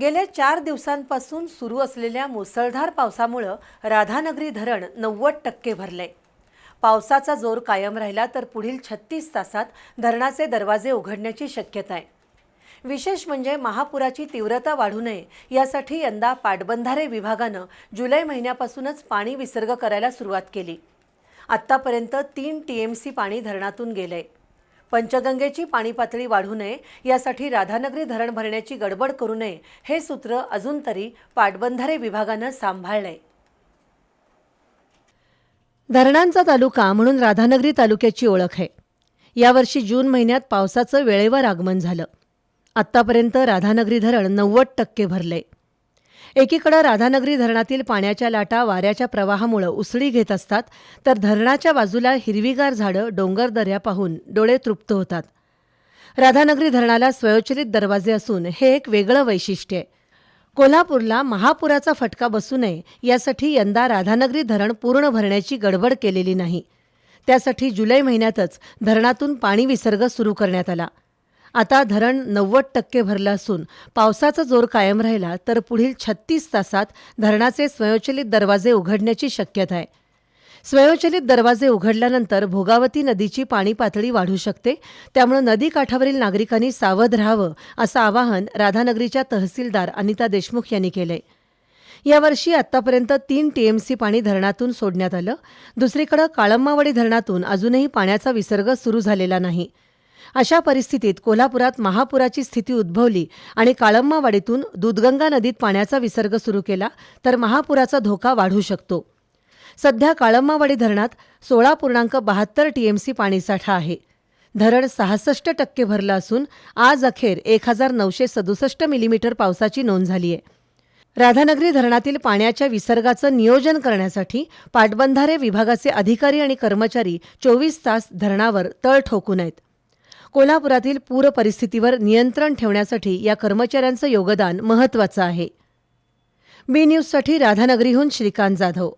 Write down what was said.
गेल्या चार दिवसांपासून सुरू असलेल्या मुसळधार पावसामुळं राधानगरी धरण नव्वद टक्के भरले पावसाचा जोर कायम राहिला तर पुढील छत्तीस तासात धरणाचे दरवाजे उघडण्याची शक्यता आहे. विशेष म्हणजे महापुराची तीव्रता वाढू नये यासाठी यंदा पाटबंधारे विभागानं जुलै महिन्यापासूनच पाणी विसर्ग करायला सुरुवात केली. आत्तापर्यंत तीन टी एम सी पाणी धरणातून गेलंय. पंचगंगेची पाणी पातळी वाढू नये यासाठी राधानगरी धरण भरण्याची गडबड करू नये हे सूत्र अजून तरी पाटबंधारे विभागानं सांभाळलंय. धरणांचा तालुका म्हणून राधानगरी तालुक्याची ओळख आहे. यावर्षी जून महिन्यात पावसाचं वेळेवर आगमन झालं. आत्तापर्यंत राधानगरी धरण नव्वद टक्के भरले एकीकडं राधानगरी धरणातील पाण्याच्या लाटा वाऱ्याच्या प्रवाहामुळे उसळी घेत असतात तर धरणाच्या बाजूला हिरवीगार झाडं डोंगर दऱ्या पाहून डोळे तृप्त होतात. राधानगरी धरणाला स्वयंचलित दरवाजे असून हे एक वेगळं वैशिष्ट्य आहे. कोल्हापूरला महापुराचा फटका बसू नये यासाठी यंदा राधानगरी धरण पूर्ण भरण्याची गडबड केलेली नाही. त्यासाठी जुलै महिन्यातच धरणातून पाणी विसर्ग सुरू करण्यात आला. आता धरण नव्वद टक्के भरलं असून पावसाचा जोर कायम राहिला तर पुढील छत्तीस तासात धरणाचे स्वयंचलित दरवाजे उघडण्याची शक्यता आहे. स्वयंचलित दरवाजे उघडल्यानंतर भोगावती नदीची पाणी पातळी वाढू शकते. त्यामुळे नदी काठावरील नागरिकांनी सावध राहावं असं आवाहन राधानगरीच्या तहसीलदार अनिता देशमुख यांनी केलंय. यावर्षी आतापर्यंत तीन टीएमसी पाणी धरणातून सोडण्यात आलं. दुसरीकडे काळम्मावाडी धरणातून अजूनही पाण्याचा विसर्ग सुरू झालेला नाही. अशा परिस्थितीत कोल्हापुरात महापुराची स्थिती उद्भवली आणि काळंबावाडीतून दूधगंगा नदीत पाण्याचा विसर्ग सुरू केला तर महापुराचा धोका वाढू शकतो. सध्या काळंबावाडी धरणात सोळा पूर्णांक बहात्तर टीएमसी पाणीसाठा आहे. धरण सहासष्ट टक्के भरलं असून आज अखेर एक हजार नऊशे सदुसष्ट मिलीमीटर पावसाची नोंद झाली आहे. राधानगरी धरणातील पाण्याच्या विसर्गाचं नियोजन करण्यासाठी पाटबंधारे विभागाचे अधिकारी आणि कर्मचारी चोवीस तास धरणावर तळ ठोकून आहेत. कोल्हापुरातील पूर परिस्थितीवर नियंत्रण ठेवण्यासाठी या कर्मचाऱ्यांचं योगदान महत्त्वाचं आहे. बी न्यूजसाठी राधानगरीहून श्रीकांत जाधव.